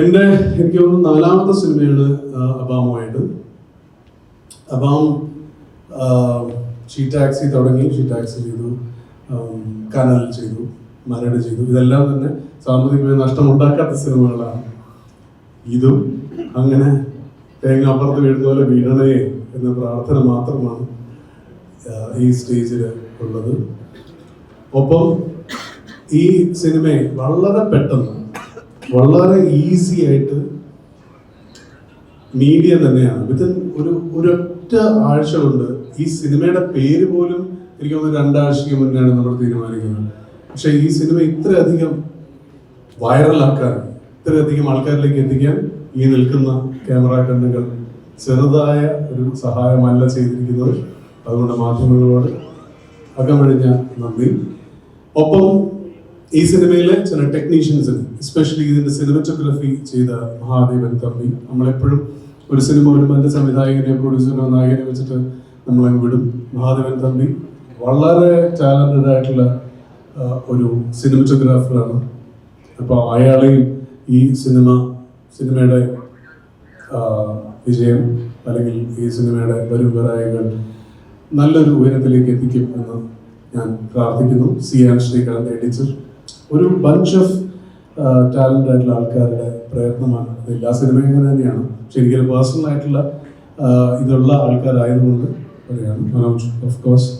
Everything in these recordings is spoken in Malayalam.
എന്റെ എനിക്ക് തോന്നുന്നു നാലാമത്തെ സിനിമയാണ് അബാമുമായിട്ട്. അബാം ഷീ ടാക്സി തുടങ്ങി. ഷീ ടാക്സി ചെയ്തു കനൽ ചെയ്തു മരട് ചെയ്തു. ഇതെല്ലാം തന്നെ സാമ്പത്തികമായി നഷ്ടമുണ്ടാക്കാത്ത സിനിമകളാണ്. ഇതും അങ്ങനെ തേങ്ങ അപ്പുറത്ത് വീഴുന്ന പോലെ വീഴണേ എന്ന പ്രാർത്ഥന മാത്രമാണ് ഈ സ്റ്റേജിൽ ഉള്ളത്. ഒപ്പം ഈ സിനിമയെ വളരെ പെട്ടെന്ന് വളരെ ഈസി ആയിട്ട് മീഡിയ തന്നെയാണ്. വിത്തിൻ ഒരു ഒരൊറ്റ ആഴ്ച കൊണ്ട് ഈ സിനിമയുടെ പേര് പോലും എനിക്ക് തോന്നുന്നു രണ്ടാഴ്ചയ്ക്ക് മുന്നെയാണ് നമ്മൾ തീരുമാനിക്കുന്നത്. പക്ഷെ ഈ സിനിമ ഇത്രയധികം വൈറലാക്കാൻ ഇത്രയധികം ആൾക്കാരിലേക്ക് എത്തിക്കാൻ ഈ നിൽക്കുന്ന ക്യാമറ കണ്ണുകൾ ചെറുതായ ഒരു സഹായമല്ല ചെയ്തിരിക്കുന്നത്. അതുകൊണ്ട് മാധ്യമങ്ങളോട് അകമഴിഞ്ഞ നന്ദി. ഒപ്പം ഈ സിനിമയിലെ ചില ടെക്നീഷ്യൻസിന് എസ്പെഷ്യലി ഇതിന്റെ സിനിമറ്റോഗ്രഫി ചെയ്ത മഹാദേവൻ തമ്പി നമ്മളെപ്പോഴും ഒരു സിനിമ വരുമ്പോൾ എന്റെ സംവിധായകനെ പ്രൊഡ്യൂസറിനോ നായകനെ വെച്ചിട്ട് നമ്മളെ വിടും. മഹാദേവൻ തമ്പി വളരെ ടാലന്റഡ് ആയിട്ടുള്ള ഒരു സിനിമറ്റോഗ്രാഫറാണ് അപ്പോൾ അയാളെയും ഈ സിനിമ സിനിമയുടെ വിജയം അല്ലെങ്കിൽ ഈ സിനിമയുടെ വരും നല്ലൊരു ഉയരത്തിലേക്ക് എത്തിക്കും എന്ന് ഞാൻ പ്രാർത്ഥിക്കുന്നു. C N Sreekanth editor. ഒരു ബഞ്ച് ഓഫ് ടാലന്റ് ആയിട്ടുള്ള ആൾക്കാരുടെ പ്രയത്നമാണ്. എല്ലാ സിനിമയും അങ്ങനെ തന്നെയാണ്. എനിക്കൊരു പേഴ്സണൽ ആയിട്ടുള്ള ഇതുള്ള ആൾക്കാരായതുകൊണ്ട് പറയാണ് Manoj of course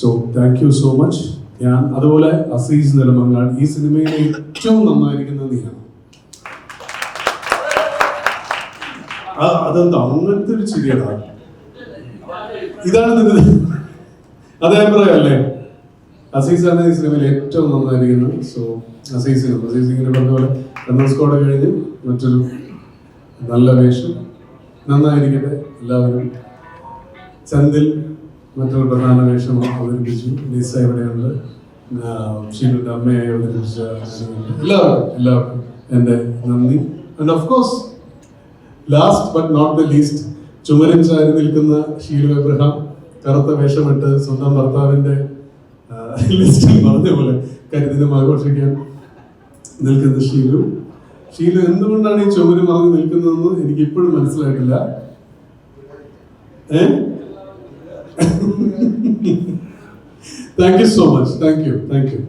so thank you so much ഞാൻ അതുപോലെ അസീസ് നെടുമങ്ങാട് ഈ സിനിമയിൽ ഏറ്റവും നന്നായിരിക്കുന്നത് നീയാണ്. അതെന്താ അങ്ങനത്തെ ഒരു ചിരിയാണ് ഇതാണ് നിന്റെ അതേ അഭിപ്രായമല്ലേ അസീസാണ് ഈ സിനിമയിൽ ഏറ്റവും നന്നായിരിക്കുന്നത്. സോ അസീസിനും അസീസ് ഇങ്ങനെ പറഞ്ഞ പോലെ സ്കോഡ് കഴിഞ്ഞ് മറ്റൊരു നല്ല വേഷം. നന്നായിരിക്കട്ടെ എല്ലാവരും. ചന്തിൽ മറ്റൊരു പ്രധാന വേഷം അവതരിപ്പിച്ചു. ലിസ ഇവിടെയുണ്ട്. ഷീലിന്റെ അമ്മയെ അവതരിപ്പിച്ച എല്ലാവർക്കും എല്ലാവർക്കും എന്റെ നന്ദി. And of course last but not the least ചുമരൻ ചാരി നിൽക്കുന്ന ഷീലു എബ്രഹാം കറുത്ത വേഷമിട്ട് സ്വന്തം ഭർത്താവിന്റെ ആ, ലിസ്റ്റിൽ പറഞ്ഞ പോലെ കരിദിനം ആഘോഷിക്കാൻ നിൽക്കുന്ന ഷീലു. ഷീലു എന്തുകൊണ്ടാണ് ഈ ചുമര് മറന്ന് നിൽക്കുന്നതെന്ന് എനിക്ക് ഇപ്പോഴും മനസ്സിലായിട്ടില്ല. ഏ? Thank you so much thank you thank you